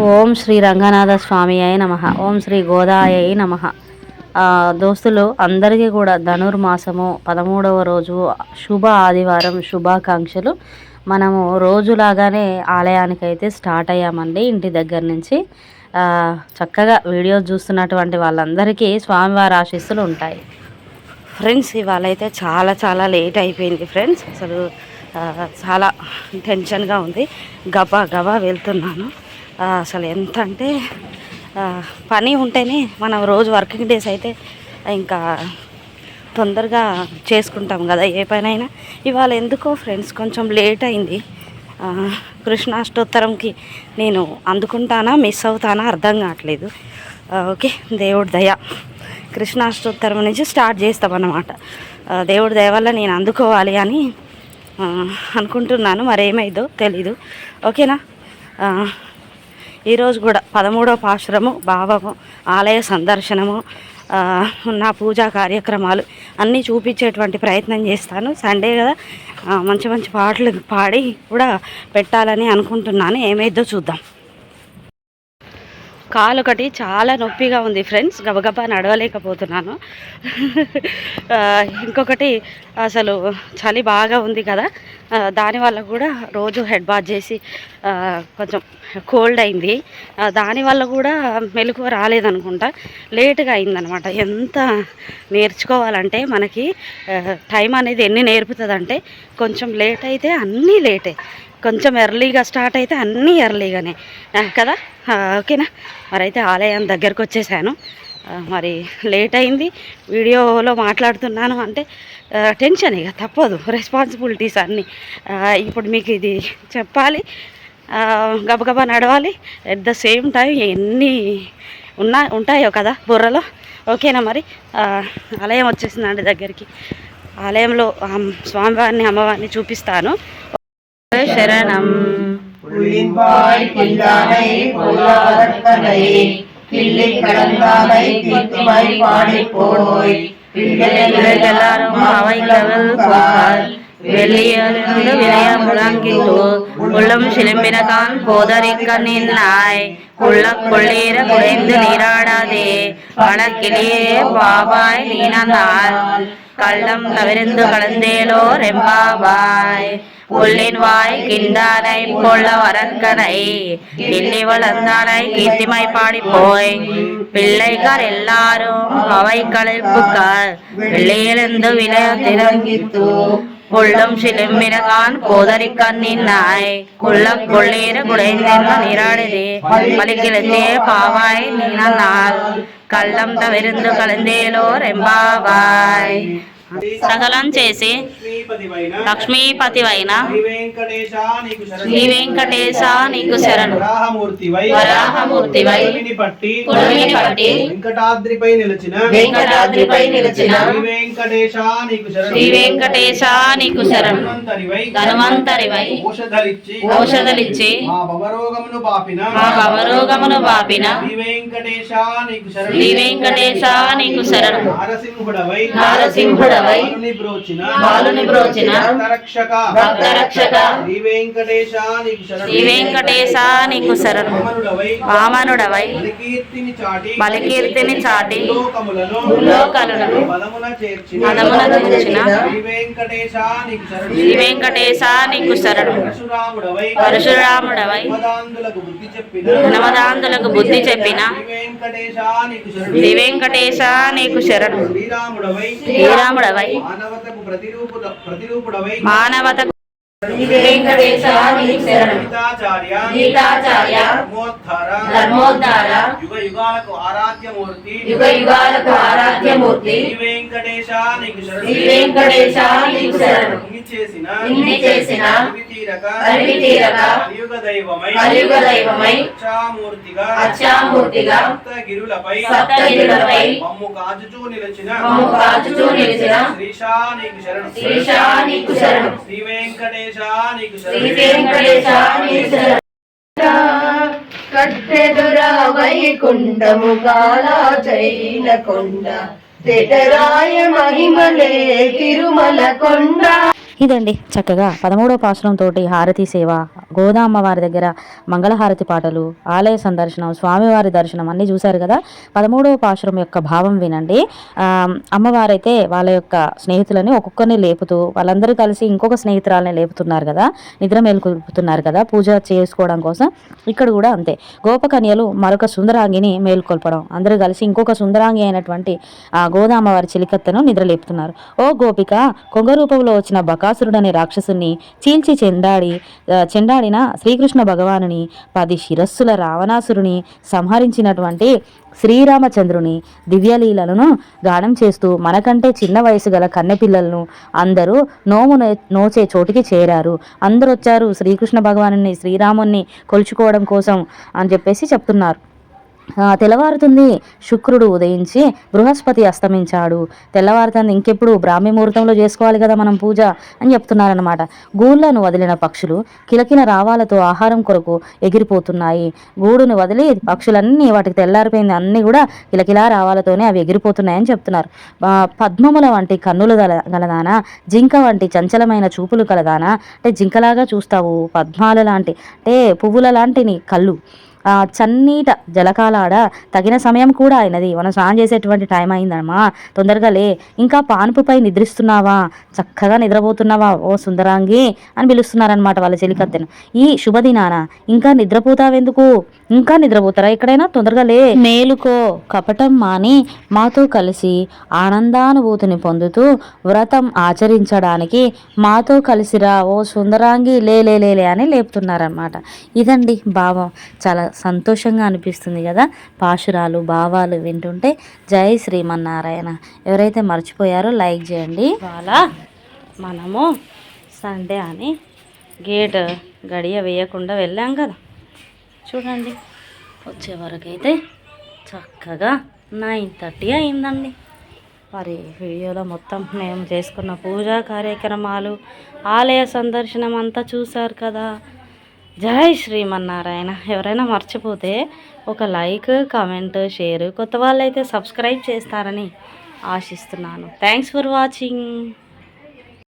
ఓం శ్రీ రంగనాథ స్వామి అయి నమ. ఓం శ్రీ గోదాయ నమ. దోస్తులు అందరికీ కూడా ధనుర్మాసము పదమూడవ రోజు శుభ ఆదివారం శుభాకాంక్షలు. మనము రోజులాగానే ఆలయానికి అయితే స్టార్ట్ అయ్యామండి ఇంటి దగ్గర నుంచి. చక్కగా వీడియో చూస్తున్నటువంటి వాళ్ళందరికీ స్వామివారి ఆశీస్సులు ఉంటాయి. ఫ్రెండ్స్ ఇవాళ అయితే చాలా చాలా లేట్ అయిపోయింది ఫ్రెండ్స్. అసలు చాలా టెన్షన్గా ఉంది. గబా గబా వెళ్తున్నాను. అసలు ఎంత అంటే పని ఉంటేనే మనం రోజు వర్కింగ్ డేస్ అయితే ఇంకా తొందరగా చేసుకుంటాం కదా ఏ పనైనా. ఇవాళ ఎందుకో ఫ్రెండ్స్ కొంచెం లేట్ అయింది. కృష్ణాష్టోత్తరంకి నేను అందుకుంటానా మిస్ అవుతానా అర్థం కావట్లేదు. ఓకే దేవుడి దయ. కృష్ణాష్టోత్తరం నుంచి స్టార్ట్ చేస్తామన్నమాట దేవుడి దయ వల్ల నేను అందుకోవాలి అని అనుకుంటున్నాను. మరేమైందో తెలీదు. ఓకేనా? ఈరోజు కూడా పదమూడవ పాశ్రము భావము ఆలయ సందర్శనము నా పూజా కార్యక్రమాలు అన్నీ చూపించేటువంటి ప్రయత్నం చేస్తాను. సండే కదా మంచి మంచి పాటలు పాడి కూడా పెట్టాలని అనుకుంటున్నాను. ఏమైద్దో చూద్దాం. కాలు ఒకటి చాలా నొప్పిగా ఉంది ఫ్రెండ్స్. గబగబా నడవలేకపోతున్నాను. ఇంకొకటి అసలు చలి బాగా ఉంది కదా. దానివల్ల కూడా రోజు హెడ్ బాత్ చేసి కొంచెం కోల్డ్ అయింది. దానివల్ల కూడా మెలకువ రాలేదనుకుంటా. లేటుగా అయిందనమాట. ఎంత నేర్చుకోవాలంటే మనకి టైం అనేది ఎన్ని నేర్పుతుందంటే కొంచెం లేట్ అయితే అన్నీ లేటే. కొంచెం ఎర్లీగా స్టార్ట్ అయితే అన్నీ ఎర్లీగానే. కదా? ఓకేనా? మరైతే ఆలయం దగ్గరకు వచ్చేసాను మరి లేట్ అయింది వీడియోలో మాట్లాడుతున్నాను అంటే టెన్షన్ ఇక తప్పదు. రెస్పాన్సిబిలిటీస్ అన్నీ. ఇప్పుడు మీకు ఇది చెప్పాలి. గబగబా నడవాలి. ఎట్ ద సేమ్ టైం ఎన్ని ఉన్నా ఉంటాయో కదా బుర్రలో. ఓకేనా మరి? ఆలయం వచ్చేసిందండి దగ్గరికి. ఆలయంలో స్వామివారిని అమ్మవారిని చూపిస్తాను. சரணம். புள்ளின்பாய் கில்லானை பொல்லாதக்கனை கிள்ளி கடந்தானை கித்துமை பாடி போய் விலைகளாரும் அவைகள் பார் வெளியிருந்து விளைய முழங்கிதோ உள்ளம் சிலம்பினதான் போதரிக்க நின்னாய். குள்ள கொள்ளீர குறைந்து நீராட കാലത്തെ വടക്കിലെ ബാബായ് നീനന്നാൽ കള്ളം കവരുന്നു കളന്തേലോ ரெம்பாவாய். புள்ளின் வாய் கிந்தானை பொள்ள வரன்கனை கிள்ளி வளர்ந்தானை கீர்த்திமை பாடி போய் பிள்ளைக்கார் எல்லாரும் அவை களைப்புக்கார். பிள்ளையிலிருந்து விலை உள்ளம் சிலிம்பிரகான் கோதரிக்கண் நின்னாய் உள்ளம் கொள்ளீர குடைந்திருந்த நீராடுதே மலிக்கிழந்தே பாவாய் நீனால் கள்ளம் தவிர்ந்து கலந்தேலோர் எம்பாவாய் సకలం చేసి లక్ష్మీపతివైన శ్రీ వెంకటేశ నీకు శరణు. వరాహమూర్తివై పట్టి వెంకటాద్రిపై నిలిచిన వెంకటాద్రిపై నిలిచిన శ్రీ వెంకటేశ నీకు శరణు. ధన్వంతరివై ఔషధలిచ్చి మా భవరోగమును బాపిన మా భవరోగమును బాపిన శ్రీ వెంకటేశ నీకు శరణు. శ్రీ వెంకటేశ నీకు శరణు నారసింహుడవై నారసింహుడవై బాలుని బ్రోచిన బాలుని బ్రోచిన భక్తరక్షక. భక్తరక్షక. శ్రీ వెంకటేశ నీకు శరణు. వామనుడవై బలికీర్తిని చాటి. బలికీర్తిని చాటి. లోకములను లోకలను పదమున చేర్చిన. పదమున చేర్చిన. శ్రీ వెంకటేశ నీకు శరణు. పరశురాముడవై. బుద్ధి చెప్పిన. శ్రీ వెంకటేశ నీకు శరణు. శ్రీరాముడవై. మానవతకు ప్రతిరూపుడవై మానవత వెంకటేశ నీకు శరణు గీతాచార్య గీతాచార్య ధర్మోద్ధార ధర్మోద్ధార యుగ యుగాలకు ఆరాధ్యమూర్తి యుగ యుగాలకు వెంకటేశ నీకు శరణు. చేసిన అరివి తీరక అరివి తీరక కలియుగ దైవమై కలియుగ దైవమై అచ్చామూర్తిగా అచ్చామూర్తిగా సప్తగిరులపై సప్తగిరులపై మమ్ము కాచుచూ నిలిచిన మమ్ము కాచుచూ నిలిచిన శ్రీశా నీకు శరణు. శ్రీశా నీకు శరణు. శ్రీ వెంకటేశ నీకు శ్రీ శరణు. వెంకటేశ నీకు శరణు. కట్టెదురా వైకుంఠము కాలాచైన కొండ తెటరాయ మహిమలే తిరుమల కొండ. ఇదండి చక్కగా పదమూడవ పాశ్రంతో హారతి సేవ గోదామ్మ వారి దగ్గర మంగళహారతి పాటలు ఆలయ సందర్శనం స్వామివారి దర్శనం అన్నీ చూశారు కదా. పదమూడవ పాశ్రం యొక్క భావం వినండి. అమ్మవారైతే వాళ్ళ యొక్క స్నేహితులని ఒక్కొక్కరిని లేపుతూ వాళ్ళందరూ కలిసి ఇంకొక స్నేహితురాలని లేపుతున్నారు కదా నిద్ర మేల్కొల్పుతున్నారు కదా పూజ చేసుకోవడం కోసం. ఇక్కడ కూడా అంతే. గోపకన్యలు మరొక సుందరాంగిని మేల్కొల్పడం అందరూ కలిసి ఇంకొక సుందరాంగి అయినటువంటి ఆ చిలికత్తను వారి నిద్రలేపుతున్నారు. ఓ గోపిక కొంగ రూపంలో వచ్చిన బకాసురుడనే రాక్షసుని చీల్చి చెండాడి చెండాడిన శ్రీకృష్ణ భగవానుని పది శిరస్సుల రావణాసురుని సంహరించినటువంటి శ్రీరామచంద్రుని దివ్యలీలలను గానం చేస్తూ మనకంటే చిన్న వయసు గల కన్నెపిల్లలను అందరూ నోము నోచే చోటికి చేరారు. అందరూ వచ్చారు శ్రీకృష్ణ భగవాను శ్రీరాముని కొలుచుకోవడం కోసం అని చెప్పేసి చెప్తున్నారు. తెల్లవారుతుంది శుక్రుడు ఉదయించి బృహస్పతి అస్తమించాడు. తెల్లవారుతుంది ఇంకెప్పుడు బ్రాహ్మీ ముహూర్తంలో చేసుకోవాలి కదా మనం పూజ అని చెప్తున్నారనమాట గూళ్ళను వదిలిన పక్షులు కిలకిన రావాలతో ఆహారం కొరకు ఎగిరిపోతున్నాయి. గూడును వదిలి పక్షులన్నీ వాటికి తెల్లారిపోయింది. అన్నీ కూడా కిలకిలా రావాలతోనే అవి ఎగిరిపోతున్నాయని చెప్తున్నారు. పద్మముల వంటి కన్నులు గల గలదానా జింక వంటి చంచలమైన చూపులు కలదానా అంటే జింకలాగా చూస్తావు పద్మాల లాంటి అంటే పువ్వుల లాంటి నీ కళ్ళు. చన్నీట జలకాలాడ తగిన సమయం కూడా అయినది. మనం స్నానం చేసేటువంటి టైం అయిందమ్మా. తొందరగా లే. ఇంకా పానుపుపై నిద్రిస్తున్నావా? చక్కగా నిద్రపోతున్నావా? ఓ సుందరాంగి అని పిలుస్తున్నారనమాట వాళ్ళ చెలికత్తెను. ఈ శుభదినాన ఇంకా నిద్రపోతావెందుకు? ఇంకా నిద్రపోతారా? ఎక్కడైనా? తొందరగా లే. మేలుకో. కపటం మాని మాతో కలిసి ఆనందానుభూతిని పొందుతూ వ్రతం ఆచరించడానికి మాతో కలిసిరా ఓ సుందరాంగి లే లే లే లే అని లేపుతున్నారనమాట ఇదండి భావం. చాలా సంతోషంగా అనిపిస్తుంది కదా? పాశురాలు భావాలు వింటుంటే జై శ్రీమన్నారాయణ. ఎవరైతే మర్చిపోయారో లైక్ చేయండి. ఇవాళ మనము సండే అని గేట్ గడియ వేయకుండా వెళ్ళాం కదా? చూడండి. వచ్చే వరకైతే చక్కగా నైన్ థర్టీ అయిందండి. మరి వీడియోలో మొత్తం మేము చేసుకున్న పూజా కార్యక్రమాలు ఆలయ సందర్శనం అంతా చూశారు కదా. జై శ్రీమన్నారాయణ. ఎవరైనా మర్చిపోతే ఒక లైక్ కామెంట్ షేర్ కొత్త వాళ్ళైతే సబ్స్క్రైబ్ చేస్తారని ఆశిస్తున్నాను. Thanks for watching